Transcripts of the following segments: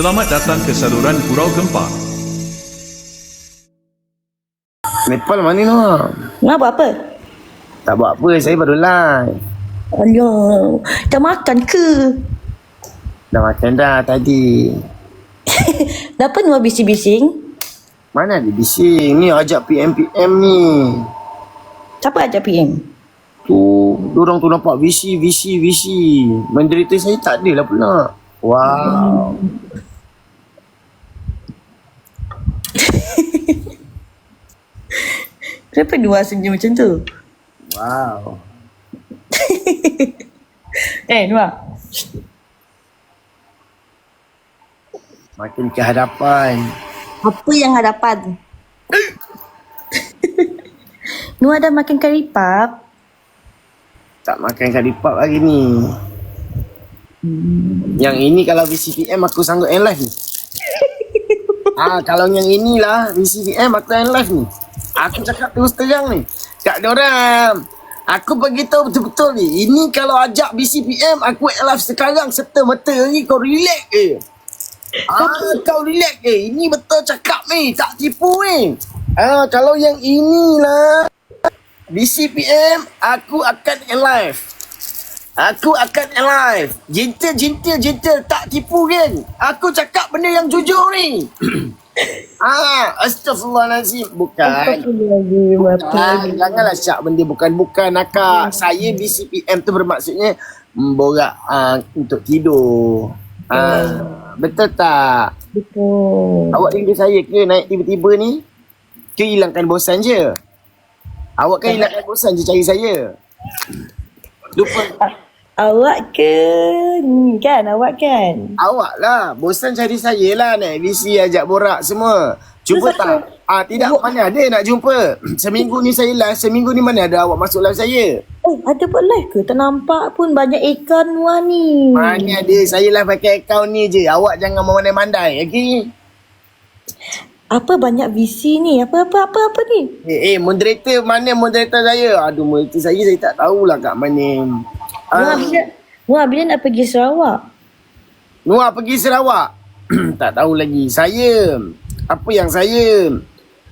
Selamat datang ke saluran Gurau Gempa. Nepal mana Noah? Nak buat apa? Tak buat apa, saya baru live. Alah, dah makan ke? Dah makan dah tadi. Kenapa Nuah bising-bising? Mana ada bising? Ni ajak PM-PM ni. Siapa ajak PM? Tu, dorang tu nampak visi, visi, visi. Menderita saya tak ada lah pula. Wow. Kenapa Nuah senyum macam tu? Wow. Eh Nuah, Makin ke hadapan. apa yang hadapan? Nuah dah makan kari pap? Tak makan kari pap lagi ni. Yang ini kalau VCPM aku sanggup end live ni. Ah, kalau yang inilah VCPM aku end live ni. Aku cakap terus terang ni. Kat orang. Aku beritahu betul-betul ni. Ini kalau ajak BCPM aku live sekarang serta merta ni kau relax eh. Ah, kau relax eh. Ini betul cakap ni. Tak tipu ni. Ah, kalau yang inilah BCPM aku akan live. Aku akan end live. Gentle, gentle, gentle. Tak tipu kan? Aku cakap benda yang jujur ni. ah, astagfirullahalazim. Bukan. Ah, janganlah syak benda bukan-bukan akak. Saya BCPM tu bermaksudnya memborak ah, untuk tidur. Ah, betul tak? Betul. Awak rindu saya ke naik tiba-tiba ni? Ke hilangkan bosan je? Awak kan hilangkan bosan je cari saya. Lupa Awak ke? Ni kan, awak kan? awak lah. Bosan cari saya lah naik VC ajak borak semua. Terus tak? Ah tidak mana ada nak jumpa. Seminggu ni saya live, seminggu ni mana ada awak masuk live saya? Eh, ada buat live ke? Tak nampak pun banyak ikan Nuah ni. Mana ada saya live pakai akaun ni je. Awak jangan memandai-mandai, okey? Apa banyak VC ni? Apa-apa apa-apa ni? Eh, eh, moderator mana moderator saya? Aduh, moderator saya saya tak tahulah kat mana. Nuah Ah, bila, Nuah bila nak pergi Sarawak? Nuah pergi Sarawak. tak tahu lagi. Saya, apa yang saya,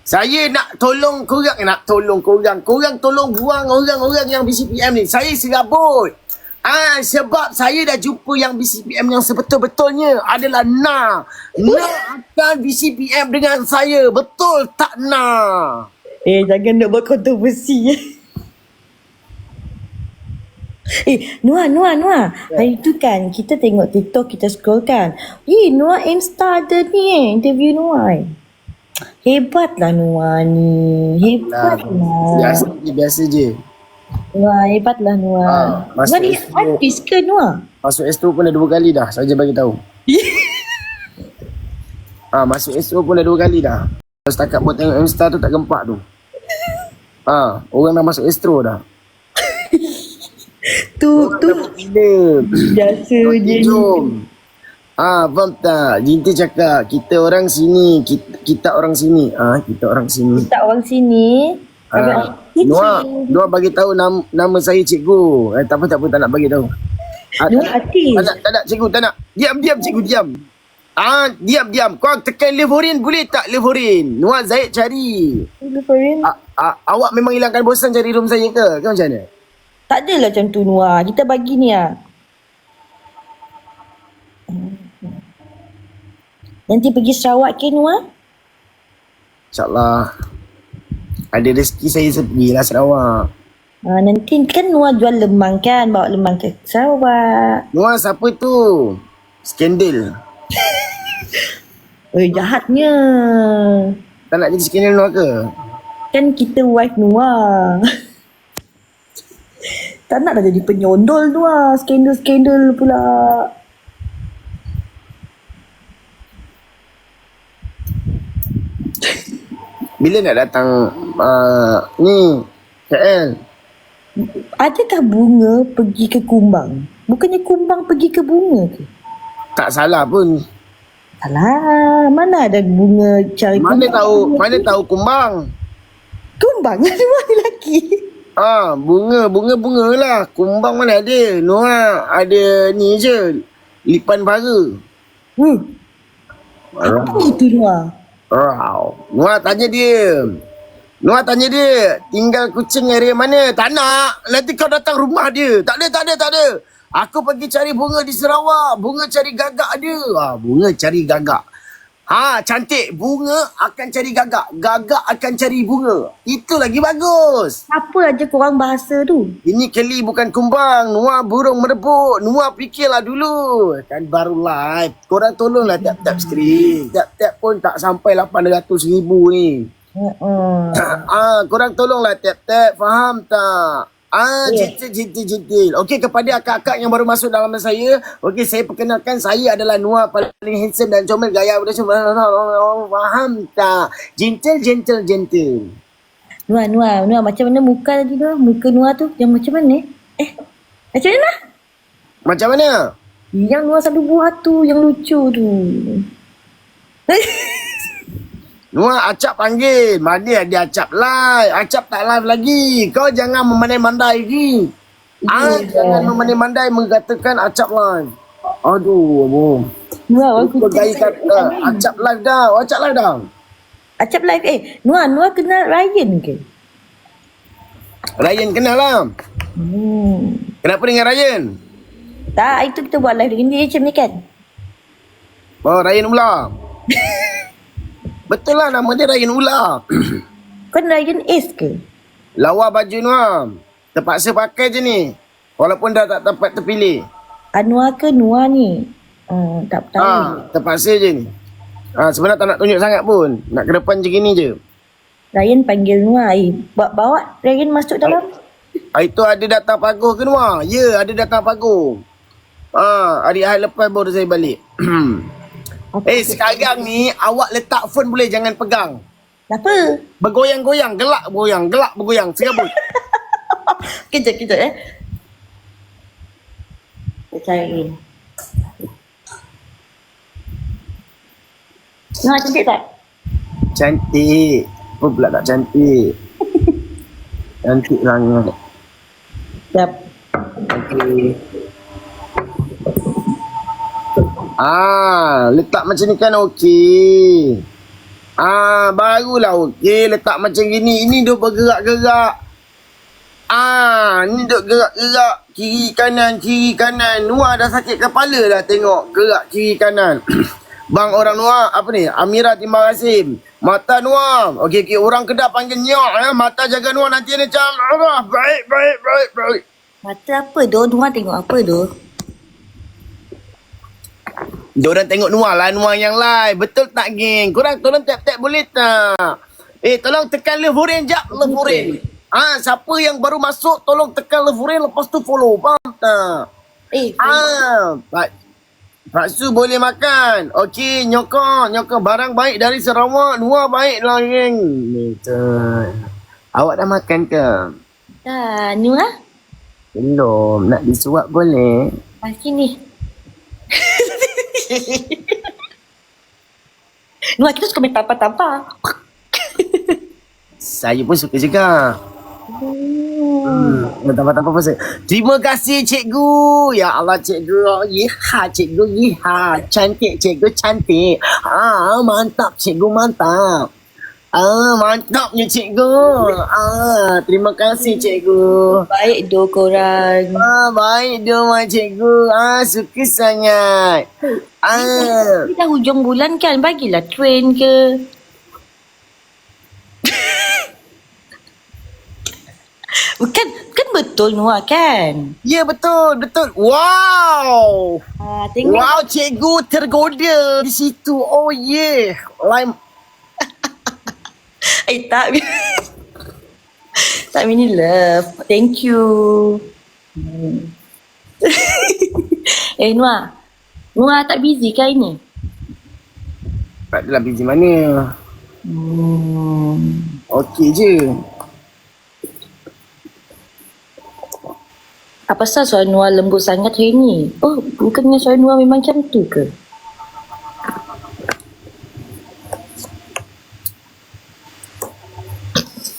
saya nak tolong korang, nak tolong korang. Korang tolong buang orang-orang yang BCPM ni. Saya serabut. Ah, sebab saya dah jumpa yang BCPM yang sebetul-betulnya adalah Na. Na akan BCPM dengan saya. Betul tak Na? Eh, jangan nak buat kontroversi. eh, Nuah, Nuah, Nuah. Hari tu kan, kita tengok TikTok, kita scroll kan. Eh, Nuah Insta ada ni eh, interview Nuah. eh. Hebatlah Nuah ni. Nah, Hebatlah. biasa je, biasa je. Wah, hebatlah Nuah. Ah, Nuah masuk ni artis ke Nuah? Masuk Astro pun dah dua kali dah. Saja bagi tahu. ah, masuk Astro pun dah dua kali dah. Setakat buat tengok Insta tu tak gempak tu. Ah, orang dah masuk Astro dah. Tu, tu. Bila? Biasa je ni. Ah, faham tak? Jinta cakap, kita orang sini, kita, kita orang sini. Ah, kita orang sini. Tak orang sini. Ah, Noah, Noah bagi tahu nama, nama saya cikgu. Eh, tak apa, tak apa, tak nak bagi tahu. Ah, Nuah tak, artis. tak nak, tak nak, cikgu, tak nak. Diam, diam, cikgu, diam. Ah, diam, diam. Kau tekan levorin boleh tak levorin? Noah Zaid cari. Leparin. Ah, ah, awak memang hilangkan bosan cari room saya ke? Ke macam mana? Tak adalah macam tu Nuah. Kita bagi ni lah. Nanti pergi Sarawak ke Nuah? InsyaAllah. Ada rezeki saya pergi lah Sarawak. Ha, nanti kan Nuah jual lemang kan? Bawa lemang ke Sarawak. Noah siapa tu? Skandal. Eh, jahatnya. Tak nak jadi skandal Noah ke? Kan kita wife Nuah. tak nak dah jadi penyondol Nuah. Skandal-skandal pula. Bila nak datang uh, ni KL? Adakah bunga pergi ke kumbang? Bukannya kumbang pergi ke bunga ke? Tak salah pun. Alah, mana ada bunga cari Mana kumbang? tahu mana tahu kumbang. Kumbang ada mana lelaki? Ah, bunga, bunga, bunga lah. Kumbang mana ada? Noah ada ni je. Lipan bara. Hmm. Apa itu Noah? Wow. Noah tanya dia. Noah tanya dia, tinggal kucing area mana? Tak nak. Nanti kau datang rumah dia. Tak ada, tak ada, tak ada. Aku pergi cari bunga di Sarawak. Bunga cari gagak dia. Ha, bunga cari gagak. Ha, cantik. Bunga akan cari gagak. Gagak akan cari bunga. Itu lagi bagus. Apa aja korang bahasa tu? Ini keli bukan kumbang. Nuah burung merebut. Nuah fikirlah dulu. Kan baru live. Korang tolonglah tap-tap skrin. Tap-tap pun tak sampai 800 ribu ni. Uh-uh. ah, korang tolonglah tap-tap. Faham tak? Ah, jentil, jentil, jentil. Okey, kepada akak-akak yang baru masuk dalam saya. Okey, saya perkenalkan saya adalah Nuah paling handsome dan comel gaya semua. Faham tak? Gentle, gentle, gentle. Noah, Noah, Noah macam mana muka tadi Noah? Muka Noah tu yang macam mana? Eh, macam mana? Macam mana? Yang Noah selalu buat tu, yang lucu tu. Nuah acap panggil. Mana ada acap live. Acap tak live lagi. Kau jangan memandai-mandai lagi. Ah, Ya. jangan memandai-mandai mengatakan acap live. Aduh, aduh. Noah, aku gaya kata acap live dah. Acap live dah. Acap live eh. Noah, Noah kenal Ryan ke? Ryan kenal lah. Hmm. Kenapa dengan Ryan? Tak, itu kita buat live dengan dia macam ni kan? Oh, Ryan Ula. Betul lah nama dia Ryan Ula. Kan Ryan Ace ke? Lawa baju Nuah. Terpaksa pakai je ni. Walaupun dah tak dapat terpilih. Anwar ke Noah ni? Hmm, tak tahu. Ha, terpaksa je ni. Ha, sebenarnya tak nak tunjuk sangat pun. Nak ke depan je gini je. Ryan panggil Noah. Eh, bawa, bawa Ryan masuk dalam. Ha, itu ada datang pagur ke Nuah? Ya, ada datang pagur. Ha, hari hari lepas baru saya balik. eh, sekarang ni awak letak phone boleh jangan pegang. Kenapa? Bergoyang-goyang, gelak bergoyang, gelak bergoyang. Serabut. Kejap, kejap eh. Kita cari. Noah cantik tak? cantik. Apa pula tak cantik? cantik sangat. Siap. Okey. Ah, letak macam ni kan okey. Ah, barulah okey letak macam gini. Ini duk bergerak-gerak. Ah, ni duk gerak-gerak kiri kanan kiri kanan. Nuah dah sakit kepala dah tengok gerak kiri kanan. Bang orang Nuah apa ni? Amira Timbang Kasim. Mata Nuah. Okey okey orang Kedah panggil nyok eh. Mata jaga Nuah nanti ni macam. Baik baik baik baik. Mata apa tu? Noah tengok apa tu? Diorang tengok Nuah lah, Nuah yang live. Betul tak, geng? Korang tolong tap-tap boleh tak? Eh, tolong tekan love orange jap, love orange. Ah, siapa yang baru masuk, tolong tekan love orange, lepas tu follow. Faham tak? Eh, Ah, Pak, Pak Su boleh makan. Okey, nyokong, nyokong. Barang baik dari Sarawak, Nuah baik lah, geng. Betul. Awak dah makan ke? dah. Noah? Belum. Nak disuap boleh? Ah, sini. Noah, kita suka main tampar-tampar. Saya pun suka juga. Hmm, Mentah-mentah apa saya. Terima kasih cikgu. Ya Allah cikgu. Yiha cikgu yiha. Cantik cikgu cantik. Ah mantap cikgu mantap. Ah mantapnya cikgu. Ah terima kasih cikgu. Baik do korang. Ah baik dia mak cikgu. Ah suka sangat. Ah Ni dah hujung bulan kan, bagilah train ke. Bukan, kan betul Noah kan? ya betul betul. Wow. Ah, tengok. Wow, cikgu tergoda di situ. Oh yeah. Lime. Eh, tak. tak mini love. Thank you. Hmm. eh, Noah. Noah tak busy ke hari ni? Tak adalah busy mana. Hmm. Okey je. Apa pasal suara Noah lembut sangat hari ni? Oh, bukannya suara Noah memang macam tu ke?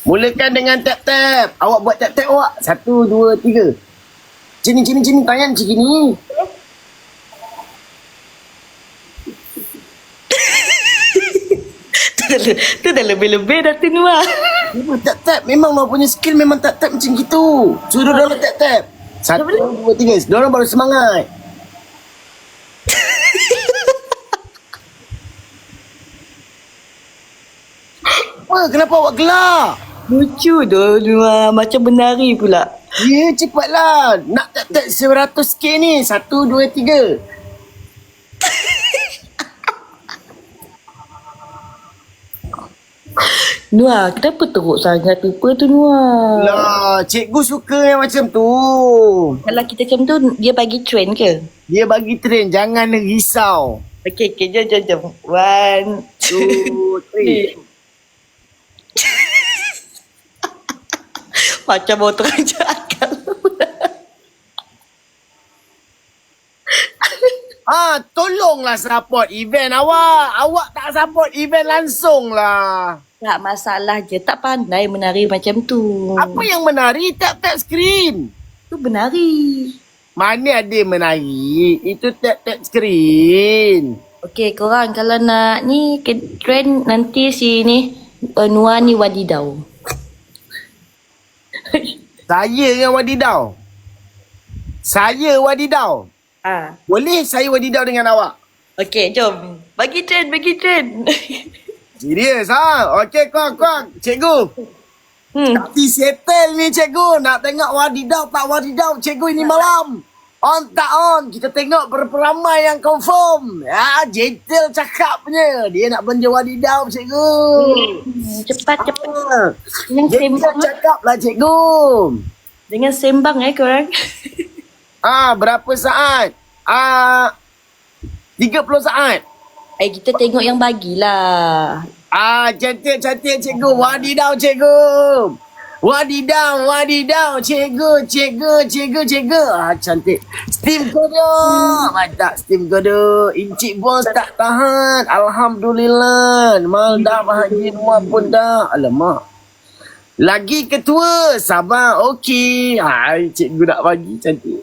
Mulakan dengan tap-tap. Awak buat tap-tap awak. Satu, dua, tiga. Sini, sini, sini. Tangan macam ni. tu dah lebih-lebih dah tu Noah. Memang tap tap. Memang Noah punya skill memang tap tap macam gitu. Suruh dia orang tap tap. Satu, dua, tiga. Dia orang baru semangat. Apa? Kenapa awak gelak? Lucu tu. Macam menari pula. Ya, cepatlah. Nak tap tap 100k ni. Satu, dua, tiga. Noah, kenapa teruk sangat lupa tu Noah? Lah, cikgu suka yang macam tu. Kalau kita macam tu, dia bagi trend ke? Dia bagi train, jangan risau. Okay, okay, jom, jom, jom. One, Two, three. Macam mau terajar akal. Ah, tolonglah support event awak. Awak tak support event langsung lah. tak masalah je. Tak pandai menari macam tu. Apa yang menari? Tap-tap screen. Tu menari. Mana ada menari? Itu tap-tap screen. Okay, korang kalau nak ni trend nanti si ni uh, Nuani Wadidau. Saya dengan Wadidau. Saya Wadidau. Ah. Boleh saya Wadidau dengan awak? Okay, jom. Bagi trend, bagi trend. Serius ha? Okey, kuang, kuang. Cikgu. hmm. Tapi settle ni cikgu. Nak tengok Wadidau tak Wadidau. Cikgu ini malam. On tak on. Kita tengok berapa ramai yang confirm. Ya, gentle cakapnya. Dia nak belanja Wadidau cikgu. Cepat, cepat. Ah, Jangan Gentle sembang. cakap lah cikgu. Jangan sembang eh korang. Ah, berapa saat? Ah, 30 saat. Eh, kita tengok yang bagilah. Ah, cantik-cantik cikgu. Wadidau cikgu. Wadidau, wadidau. Cikgu, cikgu, cikgu, cikgu. Ah, cantik. Steam kodok. Mantap, steam kodok. Encik bos tak tahan. Alhamdulillah. Mal dah bahagia rumah pun dah. Alamak. Lagi ketua. Sabar. Okey. Hai, cikgu nak bagi. Cantik.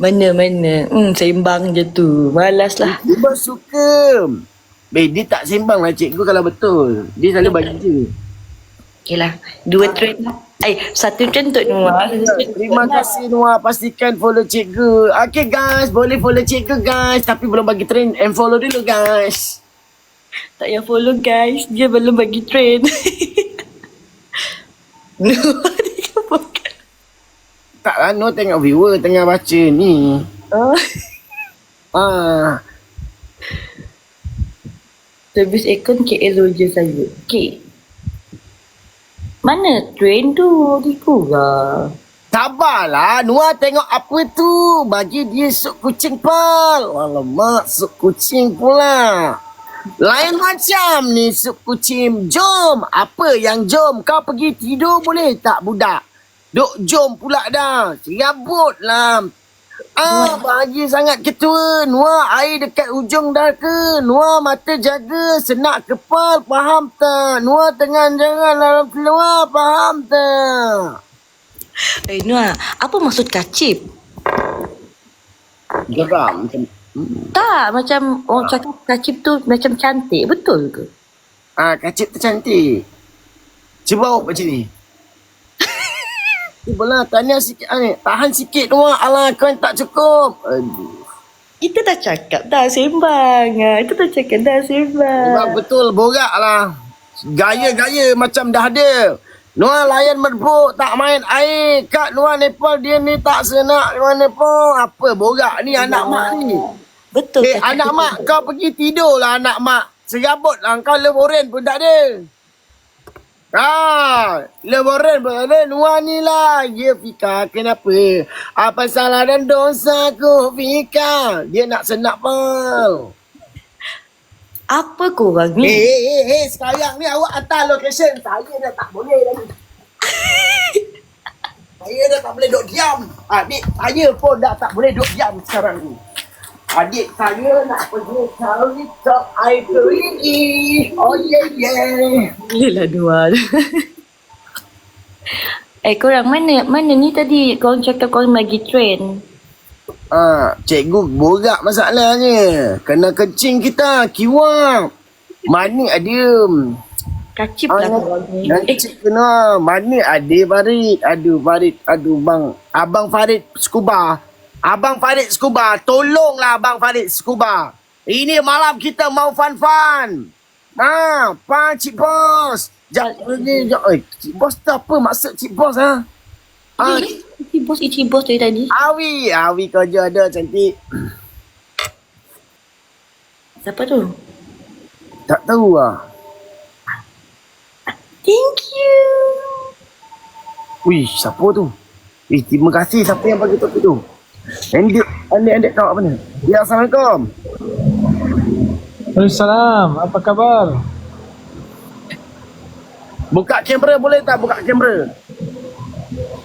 Mana, mana. Hmm, sembang je tu. Malas lah. Bos suka. Eh, dia tak sembang lah cikgu kalau betul. Dia selalu bagi je. Okay lah. Dua trend lah. Eh, satu trend untuk trend Terima kasih Noah. Pastikan follow cikgu. Okay guys, boleh follow cikgu guys. Tapi belum bagi trend and follow dulu guys. Tak payah follow guys. Dia belum bagi trend. Noah dia bukan. Tak lah, Noah tengok viewer tengah baca ni. Oh. Ah, Servis aircon KL je saya. Okay. Mana train tu? Dikurang. sabarlah. Noah tengok apa tu. Bagi dia sup kucing pal. Alamak, sup kucing pula. Lain macam ni sup kucing. Jom. Apa yang jom? Kau pergi tidur boleh tak budak? Duk jom pula dah. Serabut lah. Ah, bahagia sangat ketua. Nuah air dekat ujung dah ke? Nuah mata jaga, senak kepal, faham tak? Nuah tengah jangan dalam keluar, faham tak? Eh Noah, apa maksud kacip? Geram macam Tak, macam orang cakap kacip tu macam cantik. Betul ke? Ah, kacip tu cantik. Cuba awak macam ni. Cubalah, tanya sikit. Ah, ni. Tahan sikit Nuah. Alah, kau tak cukup. Aduh. Kita dah cakap dah sembang. Ah, Kita dah cakap dah sembang. Memang betul borak lah. Gaya-gaya macam dah ada. Nuah layan merbuk tak main air. Kat luar Nepal dia ni tak senak luar Nepal. Apa borak ni anak mak ni. Betul Eh anak mak kau pergi tidur lah anak mak. Serabut lah kau leboren pun tak ada. Ah, leboren pun tak ada. Nuah ni lah. Ya Fika kenapa? Apa salah dan dosa ku Fika? Dia nak senak pal. Apa korang Eh, ni? eh, eh, eh, sekarang ni awak hantar location. Saya dah tak boleh lagi. saya dah tak boleh duduk diam. Adik saya pun dah tak boleh duduk diam sekarang ni. Adik saya nak pergi cari top air perigi. Oh, yeah, yeah. Boleh lah Noah. eh korang mana mana ni tadi korang cakap korang lagi trend. Ah, cikgu borak masalahnya. Kena kencing kita, kiwak. Mana ada? Kacip Ah, lah ni. Yang Eh, kena mana ada Farid. Aduh Farid. Aduh bang. Abang Farid Scuba. Abang Farid Scuba. Tolonglah Abang Farid Scuba. Ini malam kita mau fun-fun. Ha, pan Cik Bos. Jap, ni. Eh, Cik Bos tu apa maksud Cik Bos ha? Ah, Ici bos, ici bos dari tadi. Awi. Awi kau je ada cantik. Siapa tu? Tak tahu lah. Thank you. Wih, siapa tu? Eh, terima kasih siapa yang bagi topik tu. Andy, Andy, Andy kau apa ni? Ya, Assalamualaikum. Waalaikumsalam, apa kabar? Buka kamera boleh tak? Buka kamera.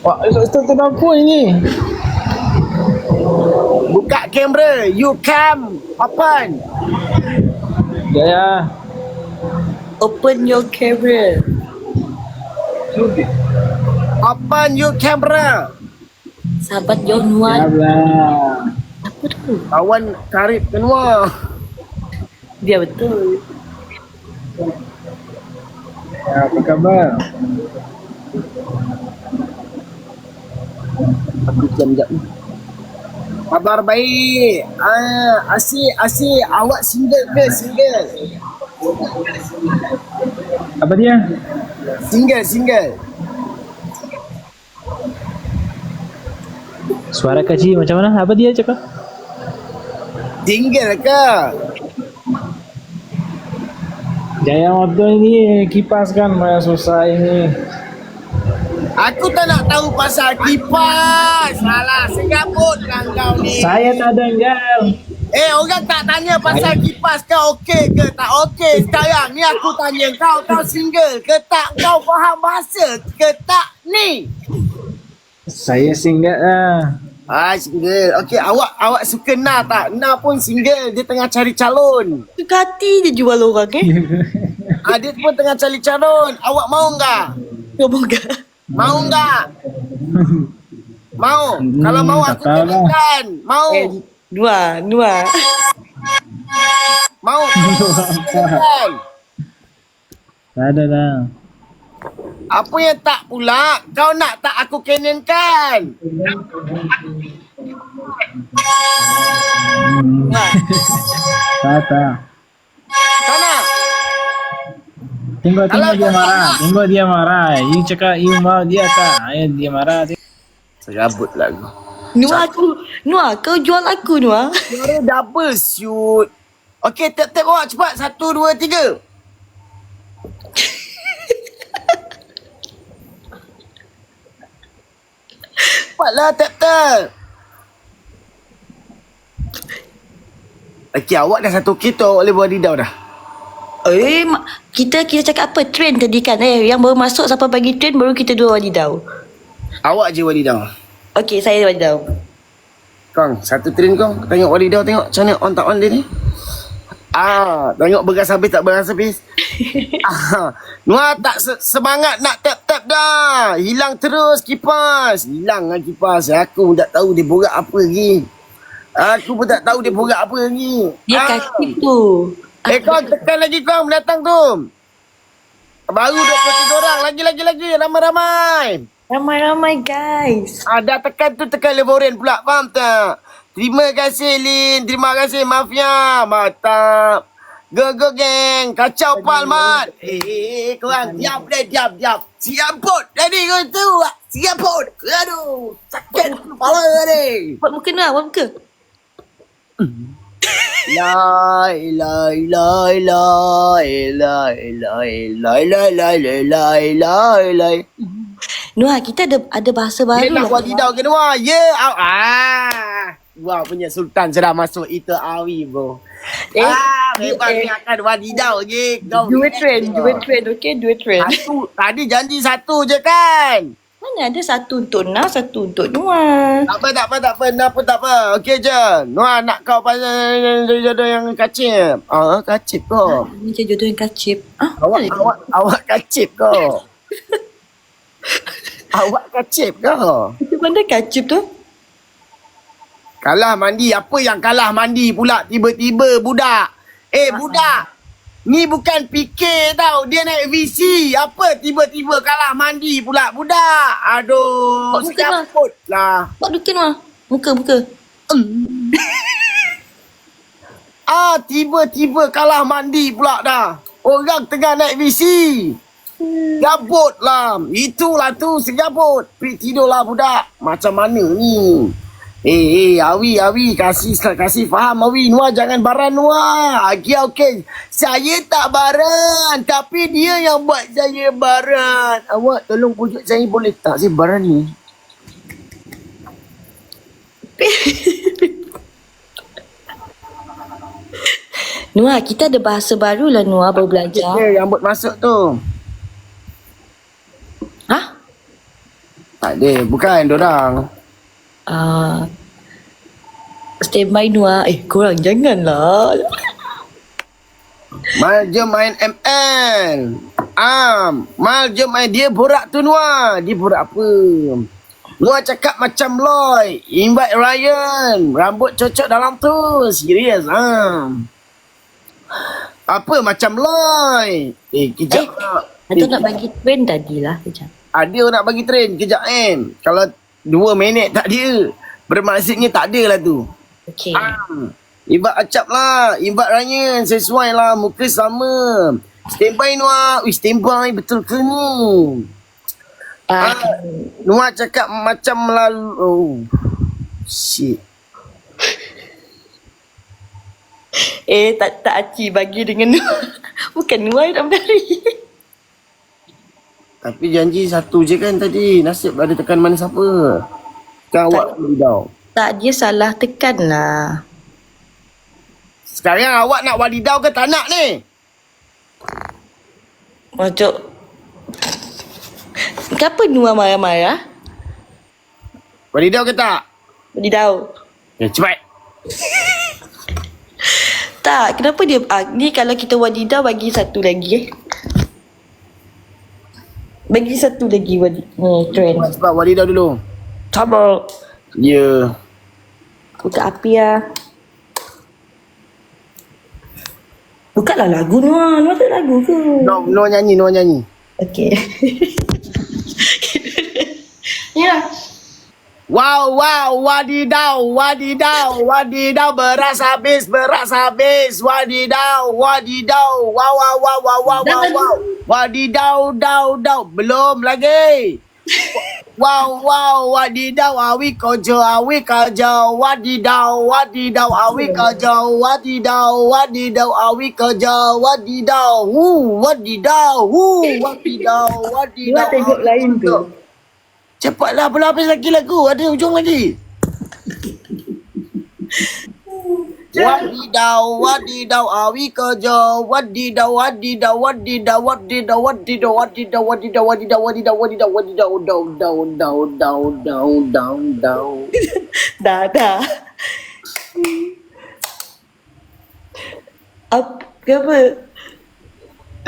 Wah, itu kenapa ini? Buka kamera. You cam. Open. Ya, ya. Open your camera. Open you camera. Sahabat John Wan. Apa tu? Kawan karib kenua. Dia betul. Ya, apa kabar? Aku jam jap ni. Kabar baik. Ah, asyik, asyik. Awak single ke? Single. Apa dia? Single, single. Suara kecil macam mana? Apa dia cakap? Single ke? Jaya motor ini kipas kan Maya susah ini. Aku tak nak tahu pasal kipas. Salah, segabut kan kau ni. Saya tak dengar. Eh, orang tak tanya pasal kipas kau okey ke tak okey. Sekarang ni aku tanya kau, kau single ke tak? Kau faham bahasa ke tak? Ni. Saya singgah lah. Ah, single. Okey, awak awak suka Na tak? Na pun single. Dia tengah cari calon. Suka hati dia jual orang eh. Ah, dia pun tengah cari calon. Awak mau enggak? Semoga. Mau enggak? Mau. Hmm, Kalau mau aku lah. kenalkan. Mau. Eh, Nua, Nua. Mau. Tak ada lah. Apa yang tak pula? Kau nak tak aku kenenkan? Tak tak. Nak? Tengok tengok Alah, dia marah. Tengok dia marah. You cakap you mau dia tak. Ayah dia marah. Serabut lah aku. Nua aku. Nua, kau jual aku Nua. Suara double shoot. Okey, tap-tap awak cepat. Satu, dua, tiga. Cepatlah tap-tap. Okey, awak dah satu kita awak boleh buat didau dah. Eh, kita kita cakap apa? Trend tadi kan eh. Yang baru masuk siapa bagi trend baru kita dua wadidau. Awak je wadidau. Okey, saya wadidau. Kong, satu train kong. Tengok wadidau tengok macam mana on tak on dia ni. Ah, tengok beras habis tak beras habis. ah, Nuah tak se- semangat nak tap-tap dah. Hilang terus kipas. Hilang lah kipas. Aku pun tak tahu dia borak apa lagi. Aku pun tak tahu dia borak apa lagi. Dia Ah. kaki tu. Eh kau tekan lagi kau mendatang tu. Baru 23 orang. Lagi lagi lagi. Ramai-ramai. Ramai-ramai guys. Ah, dah tekan tu tekan levoren pula. Faham tak? Terima kasih Lin. Terima kasih Mafia. Mantap. Go go geng. Kacau palmat. Eh, eh, eh, korang diam deh. Diam, diam. Siap pun. Jadi kau tu. Siap pun. Aduh. Sakit kepala ni. Buat muka Nua, buat muka. La ilaha illa illa illa illa illa illa illa illa illa illa Nua, kita ada ada bahasa Dia baru nak lah. buat lidau ke Wah, ya. Yeah. Ah. Wah, punya sultan sudah masuk itu awi, bro. Eh, ah, memang eh. ni akan wadidau je. Kau Dua trend, dua trend. Okey, dua trend. Satu, tadi janji satu je kan? Mana ada satu untuk Nua, satu untuk Nua. Tak apa, tak apa, tak apa. Nak apa, tak apa. Okey je. Noah nak kau pasal jodoh yang kacip. Ah, kacip kau. Ni macam jodoh yang kacip. Ah, Awak, awak, awak kacip kau. awak kacip kau. Macam mana kacip tu? Kalah mandi. Apa yang kalah mandi pula tiba-tiba budak? Eh, budak. Ni bukan fikir tau. Dia naik VC. Apa tiba-tiba kalah mandi pula budak. Aduh. Buat muka, Mak. Sekaput lah. Buat dukin mah. Muka, muka. Ah, tiba-tiba kalah mandi pula dah. Orang tengah naik VC. Gabut lah. Itulah tu segabut. Pergi tidurlah budak. Macam mana ni? Eh, eh, Awi, Awi, kasih kasih faham Awi. Nuah jangan baran Nuah. Okey, okey. Saya tak baran. Tapi dia yang buat saya baran. Awak tolong pujuk saya boleh tak? Saya baran ni. Nuah, kita ada bahasa baru lah Nuah baru belajar. Eh, yang buat masuk tu. Ha? Tak ada. Bukan dorang. Uh, standby Nuah. Eh, korang janganlah. Mal jom main ML. Ah, mal jom main dia borak tu Nuah. Dia borak apa? Nuah cakap macam Loy. Invite Ryan. Rambut cocok dalam tu. Serius ah. Apa macam Loy? Eh, kejap. Eh, Eh, Atau nak bagi train tadi lah. Kejap. Ada nak bagi train. Kejap kan. Kalau dua minit tak dia. Bermaksudnya tak ada lah tu. Okay. Ah, Ibat acap lah. Ibat Ryan. Sesuai lah. Muka sama. Standby Nuah. Wih, standby betul ke ni? Ah, Ah, Nuah cakap macam lalu. Oh. Shit. eh, tak tak Aci bagi dengan Nuah. Bukan Nuah yang nak. Tapi janji satu je kan tadi. Nasib ada tekan mana siapa. Kan awak wadidau. Tak, dia salah tekan lah. Sekarang awak nak wadidau ke tak nak ni? Macam... Kenapa Nuah marah-marah? Wadidau ke tak? Wadidau. Ya, cepat. Tak, kenapa dia... Ah, ni kalau kita wadidau bagi satu lagi eh. Bagi satu lagi wali, Hmm, trend. Sebab wadi dah dulu. Sabar. Ya. Yeah. Buka api ya. Buka lah lagu Noah. Noah tak lagu ke? No, Noah nyanyi, Noah nyanyi. Okay. ya. Yeah. Wow, wow, wadidau, wadidau, wadidau, beras habis, beras habis, wadidau, wadidau, wow, wow, wow, wow, wow, wow, wow, wadidau, dau, dau, belum lagi. Wow, wow, wadidau, awi kojo, awi kojo, wadidau, wadidau, awi kojo, wadidau, wadidau, awi kojo, wadidau, hu, wadidau, hu, wadidau, wadidau. Nuah tengok lain tu. Cepatlah belum habis lagi lagu. Ada hujung lagi. Wadidau, wadidau, awi kerja. Wadidau, wadidau, wadidau, wadidau, wadidau, wadidau, wadidau, wadidau, wadidau, wadidau, wadidau, dau, dau, dau, dau, dau, dau, dau. Dah, dah. Apa? Kenapa?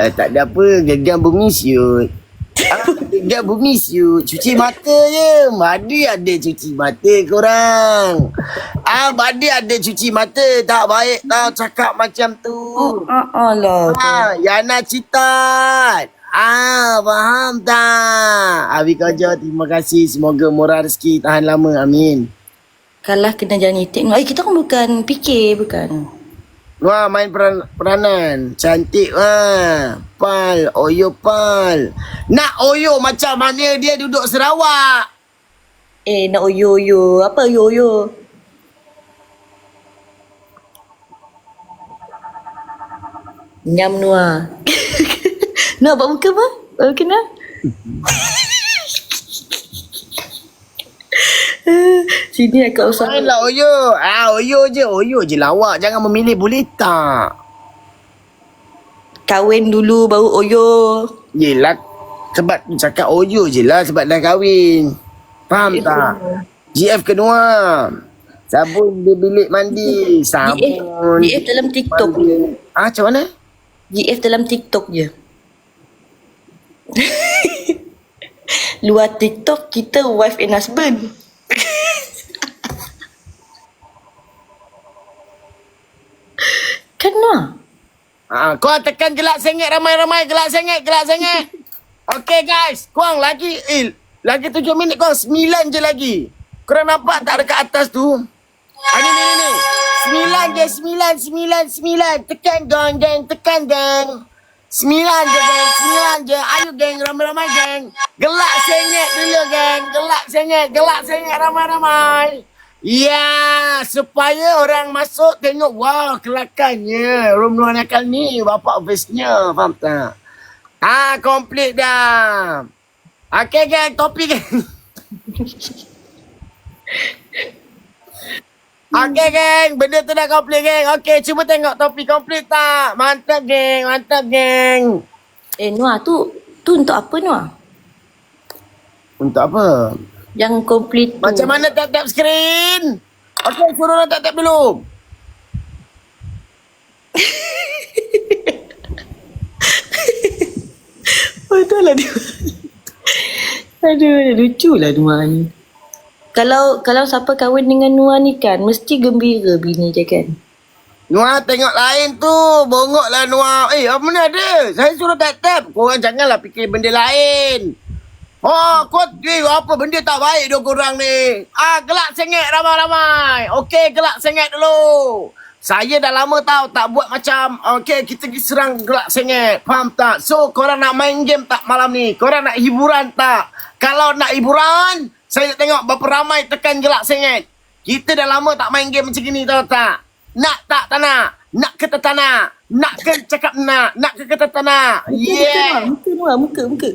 Eh, tak ada apa. Gagang bumi siut. Ah, gagang bumi siut. Cuci mata je. Madi ada cuci mata korang. Ah, Madi ada cuci mata. Tak baik tau cakap macam tu. Ah, ah lah. Ah, Yana Citat. Ah, faham tak? Abi Kaja, terima kasih. Semoga murah rezeki tahan lama. Amin. Kalah kena jalan itik. Eh, kita kan bukan fikir, bukan. Wah, main peran, peranan. Cantik wah. Pal, Oyo Pal. Nak Oyo macam mana dia duduk Sarawak? Eh, nak oyo-oyo. Apa oyo-oyo? Nyam Nuah. Nuah buat muka apa? Baru kenal? Sini akak usah. Mainlah Oyo. Ah, Oyo je. Oyo je lawak. Jangan memilih boleh tak? Kahwin dulu baru oyo. Yelah. Sebab cakap Oyo je lah. Sebab dah kahwin. Faham tak? GF kedua. Sabun di bilik mandi. GF, Sabun. GF dalam TikTok je. Ah, macam mana? GF dalam TikTok je. Luar TikTok kita wife and husband. Noah? Ha, kau tekan gelak sengit ramai-ramai. Gelak sengit, gelak sengit. Okay guys. Korang lagi, eh, lagi tujuh minit korang. Sembilan je lagi. Korang nampak tak dekat atas tu? Ha, ni, ni, ni, ni. Sembilan je, sembilan, sembilan, sembilan. Tekan gong, geng, tekan geng. Sembilan je, geng. Sembilan je. Ayo, geng. Ramai-ramai, geng. Gelak sengit dulu, geng. Gelak sengit. Gelak sengit ramai-ramai. Ya, supaya orang masuk tengok, wah, kelakarnya. Room Nuan Akal ni, bapak best-nya. Faham tak? Ah, komplit dah. Okay, geng. Topi, geng. Okay, geng. Benda tu dah komplit, geng. Okay, cuba tengok topi komplit tak? Mantap, geng. Mantap, geng. Eh Noah tu tu untuk apa Noah? Untuk apa? Yang complete tu. Macam mana tap-tap skrin? Okay, suruh orang tap-tap dulu. Betul lah dia. Aduh, lucu lah Noah ni. Kalau kalau siapa kahwin dengan Noah ni kan, mesti gembira bini dia kan. Nuah tengok lain tu. Bongok lah Nuah. Eh, apa mana ada? Saya suruh tap-tap. Korang janganlah fikir benda lain. Oh, kau eh, apa benda tak baik dia korang ni. Ah, gelak sengit ramai-ramai. Okey, gelak sengit dulu. Saya dah lama tahu tak buat macam okey kita pergi serang gelak sengit. Faham tak? So, korang nak main game tak malam ni? Korang nak hiburan tak? Kalau nak hiburan, saya nak tengok berapa ramai tekan gelak sengit. Kita dah lama tak main game macam ni tahu tak? Nak tak tak nak? Nak ke tak nak? Nak ke cakap nak? Nak ke kata tak nak? Yeah. Muka Noah, muka, muka.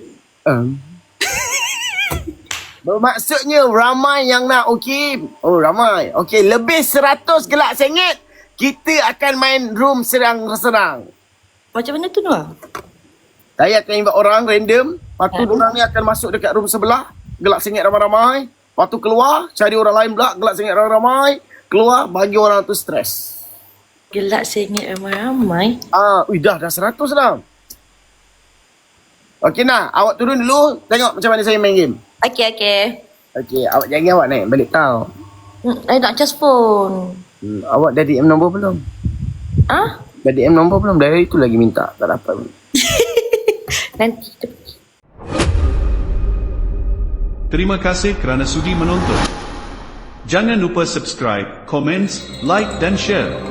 Um. Bermaksudnya ramai yang nak okey. Oh ramai. Okey lebih 100 gelak sengit kita akan main room serang-serang. Macam mana tu Noah? Saya akan invite orang random. Lepas tu orang ni akan masuk dekat room sebelah. Gelak sengit ramai-ramai. Lepas tu keluar. Cari orang lain pula. Gelak sengit ramai-ramai. Keluar bagi orang tu stres. Gelak sengit ramai-ramai. Ah, ui dah dah 100 dah. Okey nah, awak turun dulu tengok macam mana saya main game. Okey, okey. Okey, awak jangan awak naik balik tau. Hmm, I nak charge phone. Hmm, awak dah DM nombor belum? Ah? Dah DM nombor belum? Dari itu lagi minta. Tak dapat pun. Nanti kita pergi. Terima kasih kerana sudi menonton. Jangan lupa subscribe, komen, like dan share.